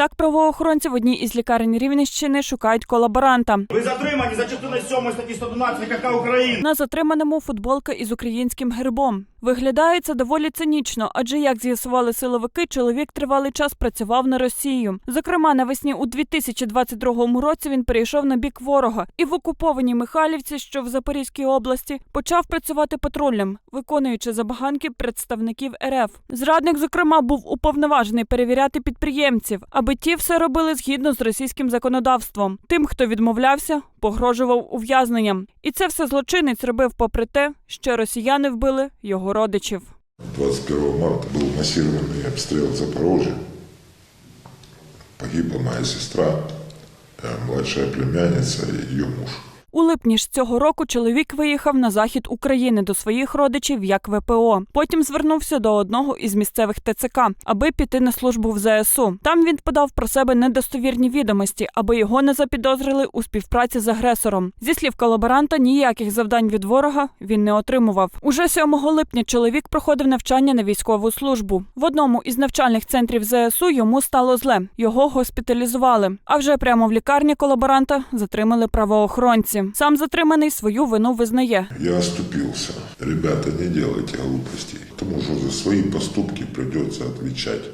Відтак правоохоронці в одній із лікарень Рівненщини шукають колаборанта. Ви затримані за частиною 7 статті 112 КК України. На затриманому футболка із українським гербом. Виглядає це доволі цинічно, адже як з'ясували силовики, чоловік тривалий час працював на Росію. Зокрема, навесні у 2022 році він перейшов на бік ворога і в окупованій Михайлівці, що в Запорізькій області, почав працювати патрульним, виконуючи забаганки представників РФ. Зрадник, зокрема, був уповноважений перевіряти підприємців, аби ті все робили згідно з російським законодавством. Тим, хто відмовлявся, погрожував ув'язненням. І це все злочинець робив попри те, що росіяни вбили його родичів. 21 марта был массированный обстрел Запорожья. Погибла моя сестра, э, младшая племянница и ее муж. У липні ж цього року чоловік виїхав на захід України до своїх родичів як ВПО. Потім звернувся до одного із місцевих ТЦК, аби піти на службу в ЗСУ. Там він подав про себе недостовірні відомості, аби його не запідозрили у співпраці з агресором. Зі слів колаборанта, ніяких завдань від ворога він не отримував. Уже 7 липня чоловік проходив навчання на військову службу. В одному із навчальних центрів ЗСУ йому стало зле. Його госпіталізували. А вже прямо в лікарні колаборанта затримали правоохоронці. Сам затриманий свою вину визнає. Я ступився, Ребята, не делайте глупостей, тому що за свої поступки придеться отвечать.